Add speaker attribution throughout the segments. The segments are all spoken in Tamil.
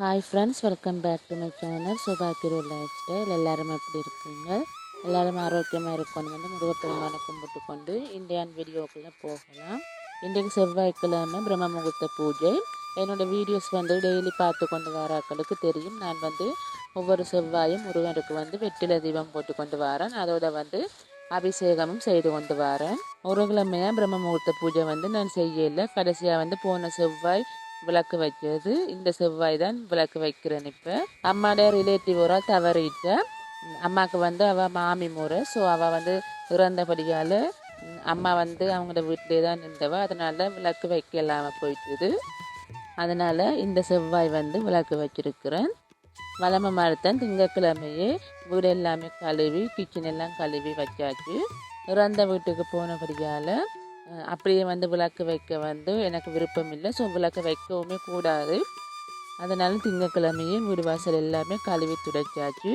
Speaker 1: Hi friends welcome back to my channel சுபாக்கிரோ lifestyle எல்லாரும் எப்படி இருக்குங்க? எல்லாரும் ஆரோக்கியமாக இருக்கணும் வந்து முருகப்பெருமானை கும்பிட்டு கொண்டு இந்தியான் வீடியோக்குள்ளே போகலாம். இன்றைக்கு செவ்வாய்க்கிழமை பிரம்ம முகூர்த்த பூஜை. என்னோடய வீடியோஸ் வந்து டெய்லி பார்த்து கொண்டு வராக்களுக்கு தெரியும். நான் வந்து ஒவ்வொரு செவ்வாயும் முருகனுக்கு வந்து வெற்றில தீபம் போட்டு கொண்டு வரேன். அதோட வந்து அபிஷேகமும் செய்து கொண்டு வரேன். ஒரு கிழமையாக பிரம்ம முகூர்த்த பூஜை வந்து நான் செய்யலை. கடைசியாக வந்து போன செவ்வாய் விளக்கு வைக்கிறது. இந்த செவ்வாய் தான் விளக்கு வைக்கிறேன் இப்போ. அம்மாட ரிலேட்டிவ் ஒரு தவறிட்டேன் அம்மாவுக்கு வந்து அவள் மாமி முறை. ஸோ அவள் வந்து இறந்தபடியால் அம்மா வந்து அவங்களோட வீட்டிலே தான் நின்றவ அதனால் விளக்கு வைக்கலாமல் போயிட்டுது. அதனால் இந்த செவ்வாய் வந்து விளக்கு வச்சிருக்கிறேன். வளமை மறுத்தன் திங்கக்கிழமையே வீடு எல்லாமே கழுவி கிச்சன் எல்லாம் கழுவி வச்சாச்சு. இறந்த வீட்டுக்கு போனபடியால் அப்படியே வந்து விளக்கு வைக்க வந்து எனக்கு விருப்பம் இல்லை ஸோ விளக்கு வைக்கவுமே கூடாது. அதனால் திங்கக்கிழமையே வீடு வாசல் எல்லாமே கழுவி துடைச்சாச்சு.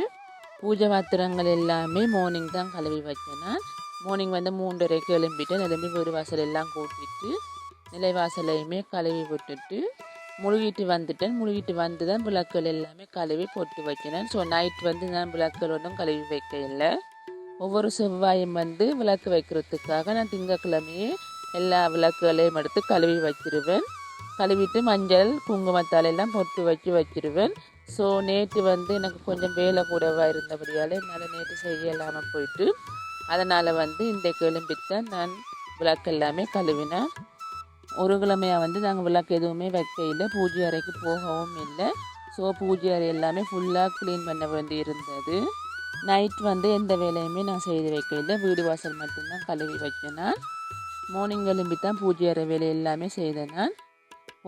Speaker 1: பூஜை பாத்திரங்கள் எல்லாமே மார்னிங் தான் கழுவி வச்சேன்னா மார்னிங் வந்து மூன்றரைக்கு எழும்பிட்டு நிலம்பி வீடு வாசல் எல்லாம் கூட்டிட்டு நிலைவாசலையுமே கழுவி விட்டுட்டு முழுகிட்டு வந்துட்டேன். முழுகிட்டு வந்து தான் விளக்குகள் எல்லாமே கழுவி போட்டு வைக்கிறேன் ஸோ நைட் வந்து நான் விளக்குகள் ஒன்றும் கழுவி வைக்க இல்லை ஒவ்வொரு செவ்வாயும் வந்து விளக்கு வைக்கிறதுக்காக நான் திங்கக்கிழமையே எல்லா விளக்குகளையும் எடுத்து கழுவி வச்சிருவேன் கழுவிட்டு மஞ்சள் குங்குமத்தால் எல்லாம் பொட்டு வச்சு வச்சிருவேன் ஸோ நேற்று வந்து எனக்கு கொஞ்சம் வேலை கூடவாக இருந்தபடியால் என்னால் நேற்று செய்யலாமல் இல்லாமல் போயிட்டு அதனால் வந்து இந்த கிளம்பித்தான் நான் விளக்கு எல்லாமே கழுவினேன். ஒரு கிழமையாக வந்து நாங்கள் விளக்கு எதுவுமே வைக்க இல்லை. பூஜை அறைக்கு போகவும் இல்லை. ஸோ பூஜை அறை எல்லாமே ஃபுல்லாக க்ளீன் பண்ண வேண்டி இருந்தது. நைட் வந்து எந்த வேலையுமே நான் செய்து வைக்க வீடு வாசல் மட்டும்தான் கழுவி வச்சேன் நான் மார்னிங் எழும்பி தான் பூஜை அறை வேலை எல்லாமே செய்தேன் நான்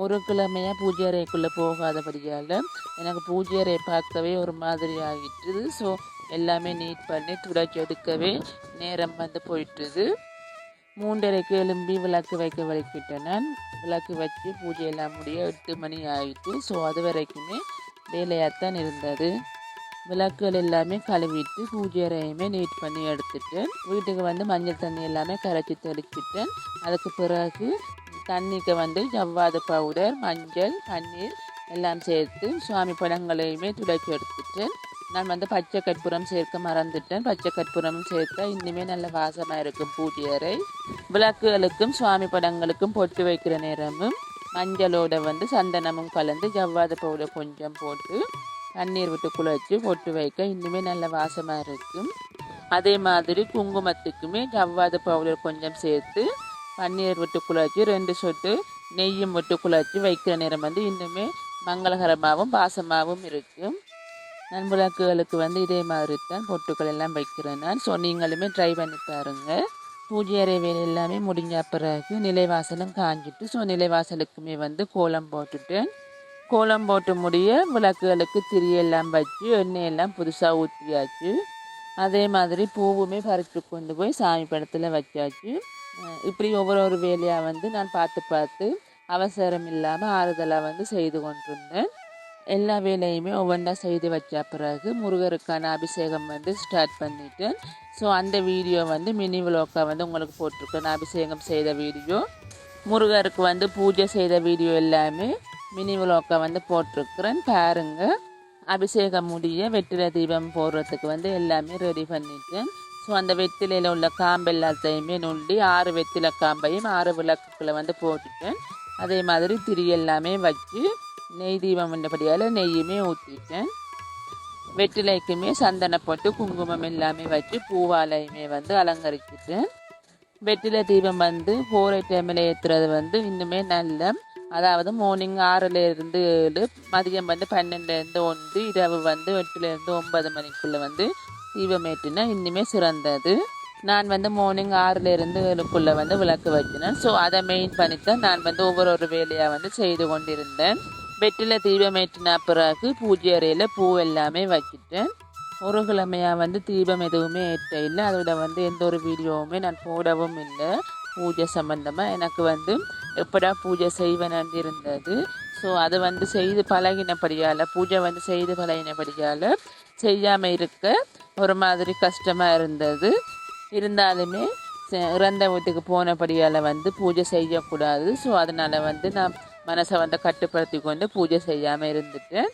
Speaker 1: ஒரு கிழமையாக பூஜை அறைக்குள்ளே போகாதபடியால் எனக்கு பூஜை அறை பார்க்கவே ஒரு மாதிரி ஆகிட்டுது ஸோ எல்லாமே நீட் பண்ணி துடைச்சி எடுக்கவே நேரம் வந்து போயிட்டுது. மூன்றரைக்கு எழும்பி விளக்கு வைக்க வலிக்கிட்டேன் நான் விளக்கு வச்சு பூஜை எல்லாம் முடிய எட்டு மணி ஆகிட்டு ஸோ அது வரைக்குமே வேலையாகத்தான் இருந்தது. விளக்குகள் எல்லாமே கழுவிட்டு பூஜை அறையுமே நீட் பண்ணி எடுத்துட்டு வீட்டுக்கு வந்து மஞ்சள் தண்ணி எல்லாமே கரைச்சி தெளிச்சிட்டேன் அதுக்கு பிறகு தண்ணிக்கு வந்து ஜவ்வாது பவுடர் மஞ்சள் பன்னீர் எல்லாம் சேர்த்து சுவாமி படங்களையுமே துடைச்சி எடுத்துட்டேன் நான் வந்து பச்சை கற்பூரம் சேர்க்க மறந்துட்டேன். பச்சை கற்பூரமும் சேர்த்தா இன்னுமே நல்ல வாசமாக இருக்கும் பூஜை அறை. விளக்குகளுக்கும் சுவாமி படங்களுக்கும் பொட்டு வைக்கிற நேரமும் மஞ்சளோட வந்து சந்தனமும் கலந்து ஜவ்வாது பவுடர் கொஞ்சம் போட்டு தண்ணீர் விட்டு குழச்சி பொட்டு வைக்க இன்னுமே நல்ல வாசமாக இருக்கும். அதே மாதிரி குங்குமத்துக்குமே ஜவ்வாது பவுடர் கொஞ்சம் சேர்த்து பன்னீர் விட்டு குழச்சி ரெண்டு சொட்டு நெய்யும் விட்டு குழச்சி வைக்கிற நேரம் வந்து இன்னுமே மங்களகரமாகவும் பாசமாகவும் இருக்கும். நான் விளக்குகளுக்கு வந்து இதே மாதிரி தான் பொட்டுக்கள் எல்லாம் வைக்கிறேன் நான். ஸோ நீங்களுமே ட்ரை பண்ணி பாருங்கள் பூஜை அறை வேலை எல்லாமே முடிஞ்ச பிறகு நிலைவாசலும் காஞ்சிட்டு ஸோ நிலைவாசலுக்குமே வந்து கோலம் போட்டுட்டேன். கோலம் போட்டு முடிய விளக்குகளுக்கு திரியெல்லாம் வச்சு எண்ணெய் எல்லாம் புதுசாக ஊற்றியாச்சு அதே மாதிரி பூவுமே பறித்து கொண்டு போய் சாமி படத்தில் வச்சாச்சு. இப்படி ஒவ்வொரு ஒரு வேலையாக வந்து நான் பார்த்து பார்த்து அவசரம் இல்லாமல் ஆறுதலாக வந்து செய்து கொண்டிருந்தேன். எல்லா வேலையுமே ஒவ்வொன்றா செய்து வச்ச பிறகு முருகருக்கான அபிஷேகம் வந்து ஸ்டார்ட் பண்ணிட்டேன். ஸோ அந்த வீடியோ வந்து மினி விளோக்கா வந்து உங்களுக்கு போட்டிருக்கேன். அபிஷேகம் செய்த வீடியோ. முருகருக்கு வந்து பூஜை செய்த வீடியோ எல்லாமே மினி விளோக்கா வந்து போட்டிருக்கிறேன் பாருங்க. அபிஷேகம் முடிய வெற்றிலை தீபம் போடுறதுக்கு வந்து எல்லாமே ரெடி பண்ணிட்டேன் ஸோ அந்த வெற்றிலையில் உள்ள காம்பு எல்லாத்தையுமே நுள்ளி ஆறு வெற்றிலை காம்பையும் ஆறு விளக்குகளை வந்து போட்டுட்டேன் அதே மாதிரி திரி எல்லாமே வச்சு நெய் தீபம் பண்ணபடியால் நெய்யுமே ஊற்றிட்டேன் வெற்றிலைக்குமே சந்தன போட்டு குங்குமம் எல்லாமே வச்சு பூவாலையுமே வந்து அலங்கரிச்சிட்டேன் வெற்றிலை தீபம் வந்து போரை டைமில் ஏற்றுறது வந்து இன்னுமே நல்ல அதாவது மார்னிங் ஆறுலேருந்து ஏழு மதியம் வந்து பன்னெண்டுலேருந்து ஒன்று இரவு வந்து எட்டுலேருந்து ஒன்பது மணிக்குள்ளே வந்து தீபம் இன்னுமே சிறந்தது. நான் வந்து மார்னிங் ஆறுலேருந்து ஏழுக்குள்ளே வந்து விளக்கு வச்சினேன் ஸோ அதை மெயின் பண்ணித்தான் நான் வந்து ஒவ்வொரு ஒரு வேலையாக வந்து செய்து கொண்டிருந்தேன். வெட்டில் தீபம் பிறகு பூஜை அறையில் பூ எல்லாமே வச்சிட்டேன் ஒரு கிழமையாக வந்து தீபம் எதுவுமே ஏற்ற இல்லை. அதோட வந்து எந்த ஒரு வீடியோவுமே நான் போடவும் இல்லை. பூஜை சம்பந்தமாக எனக்கு வந்து எப்படா பூஜை செய்வேன் இருந்தது ஸோ அது வந்து செய்து பழகினபடியால் பூஜை வந்து செய்து பழகினபடியால் செய்யாமல் இருக்க ஒரு மாதிரி கஷ்டமாக இருந்தது. இருந்தாலுமே இறந்த வீட்டுக்கு போனபடியால் வந்து பூஜை செய்யக்கூடாது. ஸோ அதனால் வந்து நான் மனசை வந்து கட்டுப்படுத்தி கொண்டு பூஜை செய்யாமல் இருந்துட்டேன்.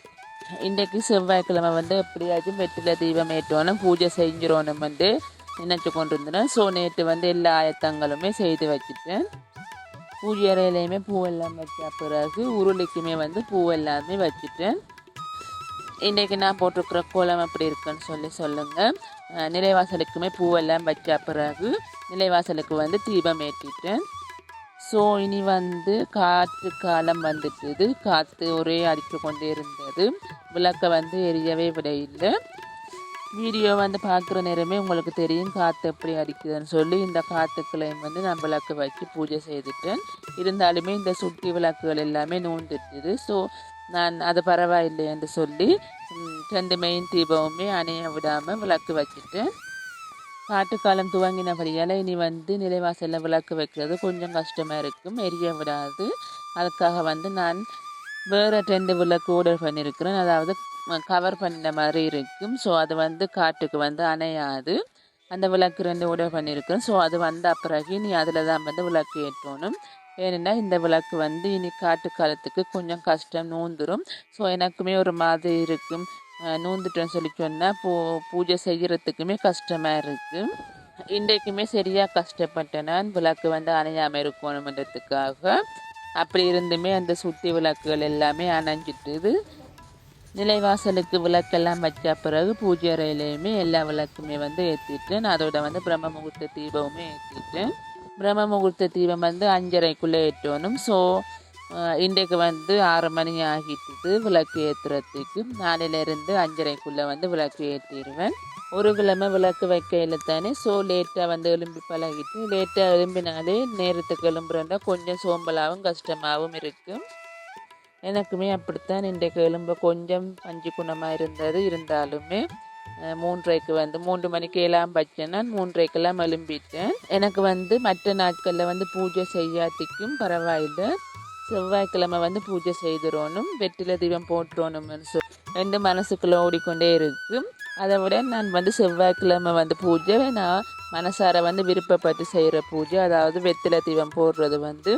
Speaker 1: இன்றைக்கு செவ்வாய்க்கிழமை வந்து எப்படியாச்சும் வெற்றில தீபம் ஏற்றோனும் பூஜை செஞ்சிடணும் வந்து நினச்சி கொண்டு இருந்தேன் ஸோ நேற்று வந்து எல்லா ஆயத்தங்களுமே செய்து வச்சுட்டேன். பூஜை அறையிலையுமே பூவெல்லாம் வச்ச பிறகு உருளைக்குமே வந்து பூவெல்லாமே வச்சுட்டேன் இன்றைக்கு நான் போட்டிருக்கிற கோலம் எப்படி இருக்குன்னு சொல்லி சொல்லுங்கள் நிலைவாசலுக்குமே பூவெல்லாம் வச்ச பிறகு நிலைவாசலுக்கு வந்து தீபம் ஏற்றிட்டேன் ஸோ இனி வந்து காற்று காலம் வந்துட்டுது. காற்று ஒரே அடித்து கொண்டே இருந்தது. விளக்கை வந்து எரியவே விட இல்லை வீடியோ வந்து பார்க்குற நேரமே உங்களுக்கு தெரியும் காற்று எப்படி அடிக்குதுன்னு சொல்லி இந்த காற்றுக்களையும் வந்து நான் விளக்கு வச்சு பூஜை செய்துட்டேன். இருந்தாலுமே இந்த சுட்டி விளக்குகள் எல்லாமே நோண்டுட்டுது. ஸோ நான் அது பரவாயில்லை என்று சொல்லி ரெண்டு மெயின் தீபமுமே அணைய விடாமல் விளக்கு வச்சுட்டேன் காட்டுக்காலம் துவங்கினபடியால் இனி வந்து நிலைவாசலில் விளக்கு வைக்கிறது கொஞ்சம் கஷ்டமாக இருக்கும். எரிய விடாது. அதுக்காக வந்து நான் வேறு ரெண்டு விளக்கு ஆர்டர் பண்ணியிருக்கிறேன் அதாவது கவர் பண்ண மாதிரி இருக்கும். ஸோ அது வந்து காட்டுக்கு வந்து அணையாது. அந்த விளக்கு ரெண்டு உடை பண்ணியிருக்கோம் ஸோ அது வந்த பிறகு நீ அதில் தான் வந்து விளக்கு ஏற்றணும். ஏன்னா இந்த விளக்கு வந்து இனி காட்டு காலத்துக்கு கொஞ்சம் கஷ்டம் நூந்துரும். ஸோ எனக்குமே ஒரு மாதிரி இருக்கும். நோந்துட்டேன்னு நூந்துட்டேன்னு சொல்லி சொன்னால் பூ பூஜை செய்கிறதுக்குமே கஷ்டமாக இருக்குது இன்றைக்குமே சரியாக கஷ்டப்பட்டேன் நான் விளக்கு வந்து அணையாமல் இருக்கணுன்றதுக்காக அப்படி இருந்துமே அந்த சுற்றி விளக்குகள் எல்லாமே அணைஞ்சிட்டுது. நிலைவாசலுக்கு விளக்கெல்லாம் வச்ச பிறகு பூஜை அறையிலையுமே எல்லா விளக்குமே வந்து ஏற்றிட்டேன் அதோட வந்து பிரம்ம முகூர்த்த தீபமுமே ஏற்றிட்டேன் பிரம்ம முகூர்த்த தீபம் வந்து அஞ்சரைக்குள்ளே ஏற்றணும். ஸோ இன்றைக்கு வந்து ஆறு மணி ஆகிட்டுது விளக்கு ஏற்றுறதுக்கு நாளையிலேருந்து அஞ்சரைக்குள்ளே வந்து விளக்கு ஏற்றிடுவேன் ஒரு கிழமை விளக்கு வைக்கையில் தானே ஸோ லேட்டாக வந்து எலும்பி பழகிட்டு லேட்டாக எலும்பினாலே நேரத்துக்கு எலும்புறோன்னா கொஞ்சம் சோம்பலாகவும் கஷ்டமாகவும் இருக்கும் எனக்குமே அப்படித்தான். இன்றைக்கு எலும்பு கொஞ்சம் பஞ்சு குணமாக இருந்தது. இருந்தாலுமே மூன்றைக்கு வந்து மூன்று மணிக்கு எல்லாம் வச்சேன்னா மூன்றைக்கெல்லாம் எலும்பிட்டேன் எனக்கு வந்து மற்ற நாட்களில் வந்து பூஜை செய்யாத்திக்கும் பரவாயில்லை. செவ்வாய்க்கிழமை வந்து பூஜை செய்துடணும் வெற்றில தீபம் போட்டுறணும்னு சொல்லி ரெண்டு மனசுக்குள்ளே ஓடிக்கொண்டே இருக்கும் அதை விட நான் வந்து செவ்வாய்க்கிழமை வந்து பூஜை நான் மனசார வந்து விருப்பப்பட்டு செய்கிற பூஜை. அதாவது வெற்றில தீபம் போடுறது வந்து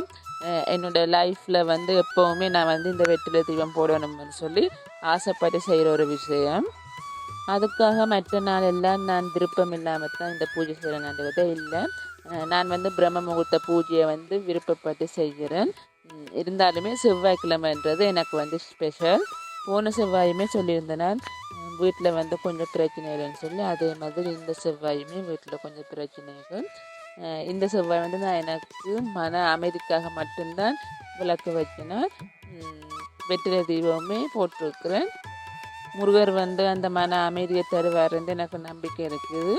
Speaker 1: என்னோடய என்னோட லைஃப்பில் வந்து எப்போவுமே நான் வந்து இந்த வெற்றிலை தீபம் போடணும்னு சொல்லி ஆசைப்பட்டு செய்கிற ஒரு விஷயம். அதுக்காக மற்ற நாள் எல்லாம் நான் விருப்பம் இல்லாமல் தான் இந்த பூஜை செய்கிறேன்ன்றதே இல்லை. நான் வந்து பிரம்ம முகூர்த்த பூஜையை வந்து விருப்பப்பட்டு செய்கிறேன். இருந்தாலுமே செவ்வாய்க்கிழமைன்றது எனக்கு வந்து ஸ்பெஷல் போன செவ்வாயுமே சொல்லியிருந்தேன். வீட்டில் வந்து கொஞ்சம் பிரச்சனை இல்லைன்னு சொல்லி அதே மாதிரி இந்த செவ்வாயுமே வீட்டில் கொஞ்சம் பிரச்சனைகள். இந்த செவ்வாய் வந்து நான் எனக்கு மன அமைதிக்காக மட்டும்தான் விளக்கு வச்சினேன் வெற்றில தீபமே போட்டிருக்கிறேன். முருகர் வந்து அந்த மன அமைதியை தருவார்ந்து எனக்கு நம்பிக்கை இருக்குது.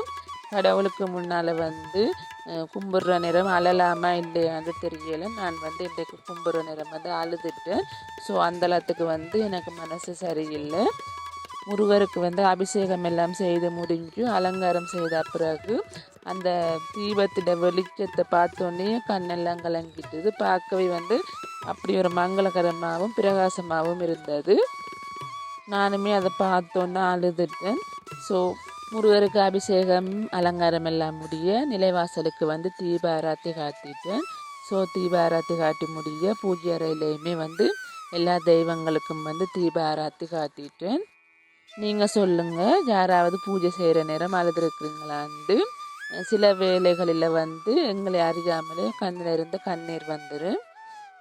Speaker 1: கடவுளுக்கு முன்னால் வந்து அஹ், கும்பிட்ற நேரம் அழலாமா இல்லையான்னு தெரியலை. நான் வந்து இன்றைக்கு கும்பிட்ற நேரம் வந்து அழுதுட்டேன். ஸோ அந்தளத்துக்கு வந்து எனக்கு மனசு சரியில்லை. முருகருக்கு வந்து அபிஷேகம் எல்லாம் செய்து முடிஞ்சு அலங்காரம் செய்த பிறகு அந்த தீபத்திட வெளிச்சத்தை பார்த்தோன்னே கண்ணெல்லாம் கலங்கிட்டது. பார்க்கவே வந்து அப்படி ஒரு மங்களகரமாகவும் பிரகாசமாகவும் இருந்தது. நானுமே அதை பார்த்தோன்னே அழுதுட்டேன். ஸோ முருகருக்கு அபிஷேகம் அலங்காரம் எல்லாம் முடிய நிலைவாசலுக்கு வந்து தீப ஆராத்தி காட்டிட்டேன் ஸோ தீப ஆராத்தி காட்டி முடிய பூஜை அறையிலையுமே வந்து எல்லா தெய்வங்களுக்கும் வந்து தீப ஆராத்தி காட்டிட்டேன் நீங்கள் சொல்லுங்கள் யாராவது பூஜை செய்கிற நேரம் அழுதுருக்குறீங்களான்ட்டு சில வேலைகளில் வந்து எங்களை அறியாமலே கண்ணில் இருந்து கண்ணீர் வந்துடும்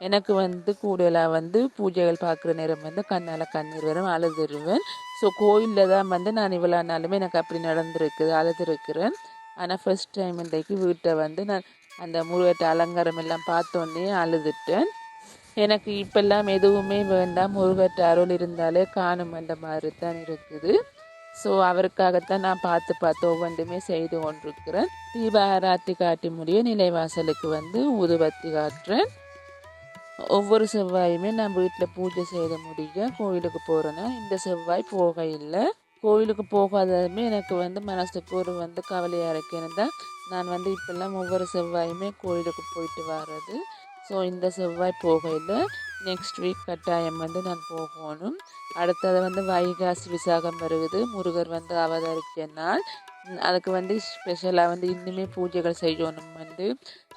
Speaker 1: எனக்கு வந்து கூடுதலாக வந்து பூஜைகள் பார்க்குற நேரம் வந்து கண்ணால் கண்ணீர் வரும் அழுதுருவேன். ஸோ கோயிலில் தான் வந்து நான் இவ்வளோ நாளுமே எனக்கு அப்படி நடந்திருக்குது அழுதுருக்கிறேன். ஆனால் ஃபர்ஸ்ட் டைம் இன்றைக்கு வீட்டை வந்து நான் அந்த முருகட்ட அலங்காரம் எல்லாம் பார்த்தோன்னே அழுதுட்டேன். எனக்கு இப்பெல்லாம் எதுவுமே வேண்டாம். முருகர் அருள் இருந்தாலே காணும் அந்த மாதிரி தான் இருக்குது. ஸோ அவருக்காகத்தான் நான் பார்த்து பார்த்து ஒவ்வொன்றுமே செய்து கொண்டிருக்கிறேன். தீப ஆராத்தி காட்டி முடிய நிலைவாசலுக்கு வந்து உதுபத்தி காட்டுறேன். ஒவ்வொரு செவ்வாயுமே நான் வீட்டில் பூஜை செய்த முடிய கோயிலுக்கு போகிறேன்னா இந்த செவ்வாய் போக இல்லை கோயிலுக்கு போகாததுமே எனக்கு வந்து மனசுக்கு ஒரு வந்து கவலையாக இருக்கேன்னு தான் நான் வந்து இப்பெல்லாம் ஒவ்வொரு செவ்வாயுமே கோயிலுக்கு போயிட்டு வர்றது. ஸோ இந்த செவ்வாய் போகையில் நெக்ஸ்ட் வீக் கட்டாயம் வந்து நான் போகணும். அடுத்தது வந்து வைகாசி விசாகம் வருகுது. முருகர் வந்து அவதரிக்க நாள் அதுக்கு வந்து ஸ்பெஷலாக வந்து இன்னுமே பூஜைகள் செய்யணும் வந்து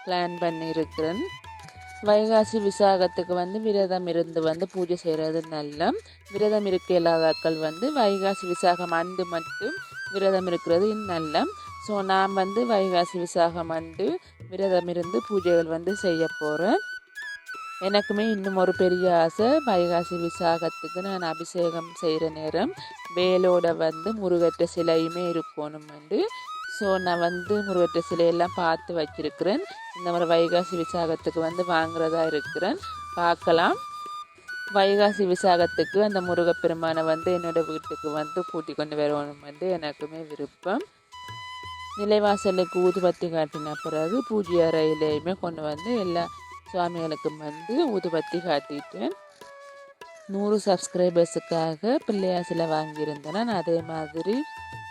Speaker 1: பிளான் பண்ணியிருக்கிறேன் வைகாசி விசாகத்துக்கு வந்து விரதம் இருந்து வந்து பூஜை செய்கிறது நல்ல. விரதம் இருக்க இல்லாதாக்கள் வந்து வைகாசி விசாகம் அன்று மட்டும் விரதம் இருக்கிறது நல்ல ஸோ நான் வந்து வைகாசி விசாகம் வந்து விரதம் இருந்து பூஜைகள் வந்து செய்ய போகிறேன் எனக்குமே இன்னும் ஒரு பெரிய ஆசை வைகாசி விசாகத்துக்கு நான் அபிஷேகம் செய்கிற நேரம் வேலோட வந்து முருகற்ற சிலையுமே இருக்கணும் வந்து ஸோ நான் வந்து முருகற்ற சிலையெல்லாம் பார்த்து வச்சிருக்கிறேன். இந்த மாதிரி வைகாசி விசாகத்துக்கு வந்து வாங்குறதா இருக்கிறேன். பார்க்கலாம். வைகாசி விசாகத்துக்கு அந்த முருகப்பெருமானை வந்து என்னோடய வீட்டுக்கு வந்து கூட்டி கொண்டு வரணும் வந்து எனக்குமே விருப்பம். நிலைவாசலுக்கு ஊதுபத்தி காட்டின பிறகு பூஜை அறையிலையுமே கொண்டு வந்து எல்லா சுவாமிகளுக்கும் வந்து ஊதுபத்தி காட்டிட்டேன். நூறு சப்ஸ்கிரைபர்ஸுக்காக பிள்ளையார் சிலை வாங்கியிருந்தேன் அதே மாதிரி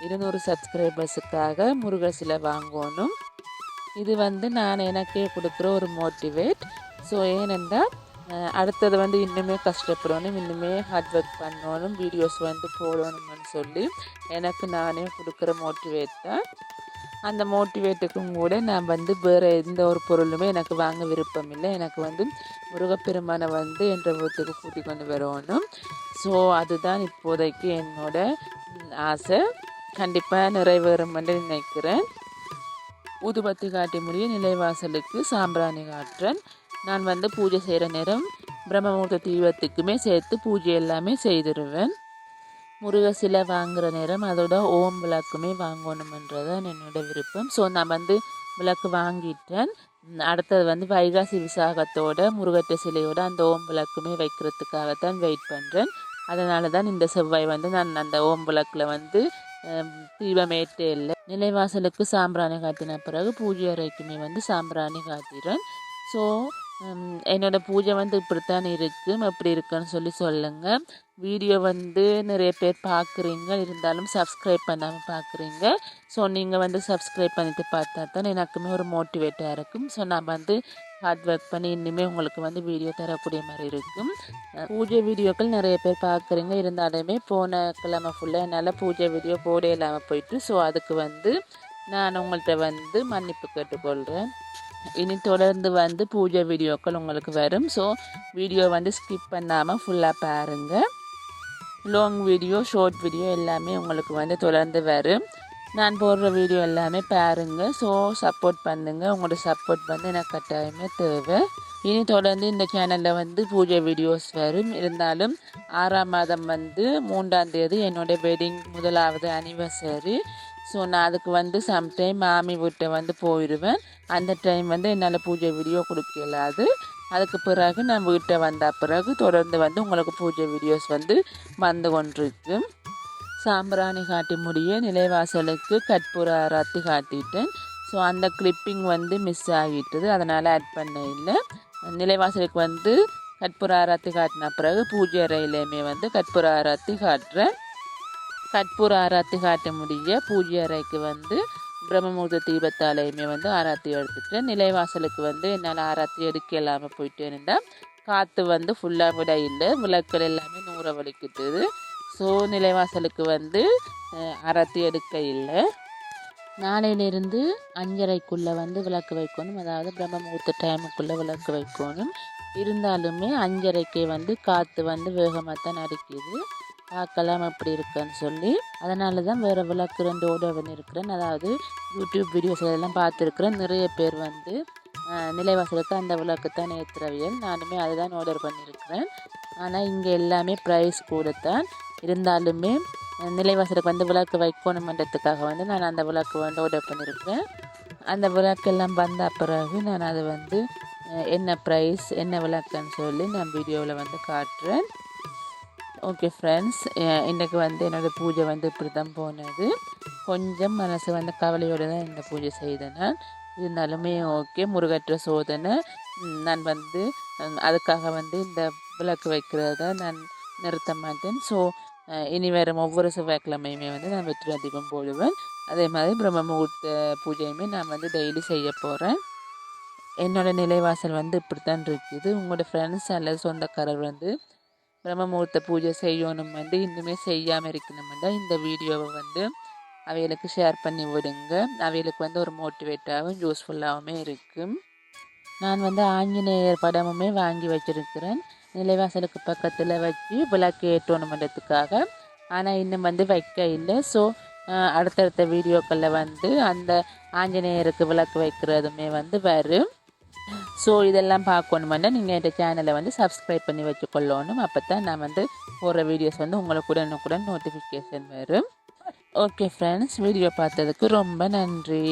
Speaker 1: இருநூறு சப்ஸ்கிரைபர்ஸுக்காக முருகர் சிலை வாங்கணும். இது வந்து நான் எனக்கே கொடுக்குற ஒரு மோட்டிவேட். ஸோ ஏனென்றால் அடுத்தது வந்து இன்னுமே கஷ்டப்படணும் இன்னுமே ஹார்ட் ஒர்க் பண்ணணும் வீடியோஸ் வந்து போடணும்னு சொல்லி எனக்கு நானே கொடுக்குற மோட்டிவேட் தான். அந்த மோட்டிவேட்டுக்கும் கூட நான் வந்து வேறு எந்த ஒரு பொருளுமே எனக்கு வாங்க விருப்பம் இல்லை. எனக்கு வந்து முருகப்பெருமானை வந்து என்ற வீட்டுக்கு கூட்டி கொண்டு வரணும். ஸோ அதுதான் இப்போதைக்கு என்னோட ஆசை. கண்டிப்பாக நிறைவேறும் என்று நினைக்கிறேன். ஊதுபத்தி காட்டி முடிய நிலைவாசலுக்கு சாம்பிராணி காட்டுறேன் நான் வந்து பூஜை செய்கிற நேரம் பிரம்மமூர்த்த தீபத்துக்குமே சேர்த்து பூஜை எல்லாமே செய்திருவேன். முருக சிலை வாங்குகிற நேரம் அதோட ஓம் விளக்குமே வாங்கணுமன்றதான் என்னோட விருப்பம். ஸோ நான் வந்து விளக்கு வாங்கிட்டேன். அடுத்தது வந்து வைகாசி விசாகத்தோட முருகட்ட சிலையோட அந்த ஓம் விளக்குமே வைக்கிறதுக்காகத்தான் வெயிட் பண்ணுறேன் அதனால தான் இந்த செவ்வாய் வந்து நான் அந்த ஓம் விளக்கில் வந்து தீபமேற்றே இல்லை. நிலைவாசலுக்கு சாம்பிராணி காட்டின பிறகு பூஜை அறைக்குமே வந்து சாம்பிராணி காட்டிடுறேன் ஸோ என்னோடய பூஜை வந்து இப்படித்தான் இருக்குது எப்படி இருக்குன்னு சொல்லி சொல்லுங்கள் வீடியோ வந்து நிறைய பேர் பார்க்குறீங்க இருந்தாலும் சப்ஸ்கிரைப் பண்ணாமல் பார்க்குறீங்க ஸோ நீங்கள் வந்து சப்ஸ்கிரைப் பண்ணிவிட்டு பார்த்தா தான் எனக்குமே ஒரு மோட்டிவேட்டாக இருக்கும். ஸோ நான் வந்து ஹார்ட் ஒர்க் பண்ணி இன்னுமே உங்களுக்கு வந்து வீடியோ தரக்கூடிய மாதிரி இருக்கும். பூஜை வீடியோக்கள் நிறைய பேர் பார்க்குறீங்க இருந்தாலுமே போன கிழமை ஃபுல்லாக என்னால் பூஜை வீடியோ போட இல்லாமல் போயிட்டு ஸோ அதுக்கு வந்து நான் உங்கள்கிட்ட வந்து மன்னிப்பு கேட்டுக்கொள்கிறேன் இனி தொடர்ந்து வந்து பூஜை வீடியோக்கள் உங்களுக்கு வரும் ஸோ வீடியோ வந்து ஸ்கிப் பண்ணாமல் ஃபுல்லாக பாருங்கள் லாங் வீடியோ ஷார்ட் வீடியோ எல்லாமே உங்களுக்கு வந்து தொடர்ந்து வரும் நான் போடுற வீடியோ எல்லாமே பாருங்கள் ஸோ சப்போர்ட் பண்ணுங்கள் உங்களோட சப்போர்ட் வந்து எனக்கு கட்டாயமே தேவை இனி தொடர்ந்து இந்த சேனலில் வந்து பூஜை வீடியோஸ் வரும் இருந்தாலும் ஆறாம் மாதம் வந்து மூன்றாம் தேதி என்னோடய வெட்டிங் முதலாவது அனிவர்சரி ஸோ நான் அதுக்கு வந்து சம்டைம் மாமி வீட்டை வந்து போயிடுவேன் அந்த டைம் வந்து என்னால் பூஜை வீடியோ கொடுக்க இயலாது. அதுக்கு பிறகு நான் வீட்டை வந்த பிறகு தொடர்ந்து வந்து உங்களுக்கு பூஜை வீடியோஸ் வந்து வந்து கொண்டிருக்கு சாம்பிராணி காட்டி முடிய நிலைவாசலுக்கு கற்பூர ரத்து காட்டிட்டேன். ஸோ அந்த கிளிப்பிங் வந்து மிஸ் ஆகிட்டது. அதனால் ஆட் பண்ண இல்லை. நிலைவாசலுக்கு வந்து கற்பூர ஆராத்தி காட்டின பிறகு பூஜை அறையிலையுமே வந்து கற்பூர ஆராத்தி காட்டுறேன். கற்பூர ஆராத்தி காட்ட முடிய பூஜை அறைக்கு வந்து பிரம்மமுகூர்த்த தீபத்தாலையுமே வந்து ஆராத்தி எடுத்துட்டு நிலைவாசலுக்கு வந்து என்னால் ஆராத்தி எடுக்க இல்லாமல் போயிட்டு இருந்தால் காற்று வந்து ஃபுல்லாக விட இல்லை. விளக்குகள் எல்லாமே நூற வலிக்கிட்டுது ஸோ நிலைவாசலுக்கு வந்து அறத்தி எடுக்க இல்லை. நாளையிலிருந்து அஞ்சரைக்குள்ளே வந்து விளக்கு வைக்கணும். அதாவது பிரம்ம முகூர்த்த டைமுக்குள்ளே விளக்கு வைக்கணும். இருந்தாலுமே அஞ்சரைக்கு வந்து காற்று வந்து வேகமாக தான் அடிக்குது. பார்க்கலாம் எப்படி இருக்குன்னு சொல்லி அதனால தான் வேறு விளக்கு ரெண்டு ஓட இருக்கிறேன் அதாவது யூடியூப் வீடியோஸ் எல்லாம் பார்த்துருக்குறேன். நிறைய பேர் வந்து நிலைவாசலுக்கு அந்த விளக்கு தான் ஏற்றுறவியல் நானுமே அதுதான் ஆர்டர் பண்ணியிருக்கிறேன் ஆனால் இங்கே எல்லாமே ப்ரைஸ் கூட தான் இருந்தாலுமே நிலைவாசலுக்கு வந்து விளக்கு வைக்கணுமன்றதுக்காக வந்து நான் அந்த விளக்கு வந்து ஆர்டர் பண்ணியிருக்கேன் அந்த விளக்கெல்லாம் வந்த பிறகு நான் அதை வந்து என்ன ப்ரைஸ் என்ன விளக்குன்னு சொல்லி நான் வீடியோவில் வந்து காட்டுறேன். ஓகே ஃப்ரெண்ட்ஸ் இன்றைக்கு வந்து என்னோடய பூஜை வந்து இப்படி தான் போனது. கொஞ்சம் மனசு வந்து கவலையோடு தான் இந்த பூஜை செய்தேன். இருந்தாலுமே ஓகே முருகற்ற சோதனை. நான் வந்து அதுக்காக வந்து இந்த விளக்கு வைக்கிறத நான் நிறுத்த மாட்டேன். ஸோ இனி வரும் ஒவ்வொரு செவ்வாய்க்கிழமையுமே வந்து நான் வெற்றி அதிகம் போடுவேன். அதே மாதிரி பிரம்ம முகூர்த்த பூஜையுமே நான் வந்து டெய்லி செய்ய போகிறேன் என்னோடய நிலைவாசல் வந்து இப்படி தான் இருக்குது. உங்களோட ஃப்ரெண்ட்ஸ் அல்லது சொந்தக்காரர் வந்து பிரம்மமுகூர்த்த பூஜை செய்யணும் வந்து இன்னுமே செய்யாமல் இருக்கணும்னா இந்த வீடியோவை வந்து அவைகளுக்கு ஷேர் பண்ணி விடுங்க. அவைகளுக்கு வந்து ஒரு மோட்டிவேட்டாகவும் யூஸ்ஃபுல்லாகவும் இருக்கும் நான் வந்து ஆஞ்சநேயர் படமுமே வாங்கி வச்சுருக்கிறேன். நிலைவாசலுக்கு பக்கத்தில் வச்சு விளக்கு ஏற்றணுமன்றதுக்காக ஆனால் இன்னும் வந்து வைக்க இல்லை. ஸோ அடுத்தடுத்த வீடியோக்களில் வந்து அந்த ஆஞ்சநேயருக்கு விளக்கு வைக்கிறதுமே வந்து வரும். ஸோ இதெல்லாம் பார்க்கணுமெண்டா நீங்கள் இந்த சேனலை வந்து சப்ஸ்கிரைப் பண்ணி வச்சுக்கொள்ளணும். அப்போ தான் நான் வந்து போடுற வீடியோஸ் வந்து உங்களுக்கு உடனுக்குடன் நோட்டிஃபிகேஷன் வரும். ஓகே ஃப்ரெண்ட்ஸ் வீடியோ பார்த்ததுக்கு ரொம்ப நன்றி.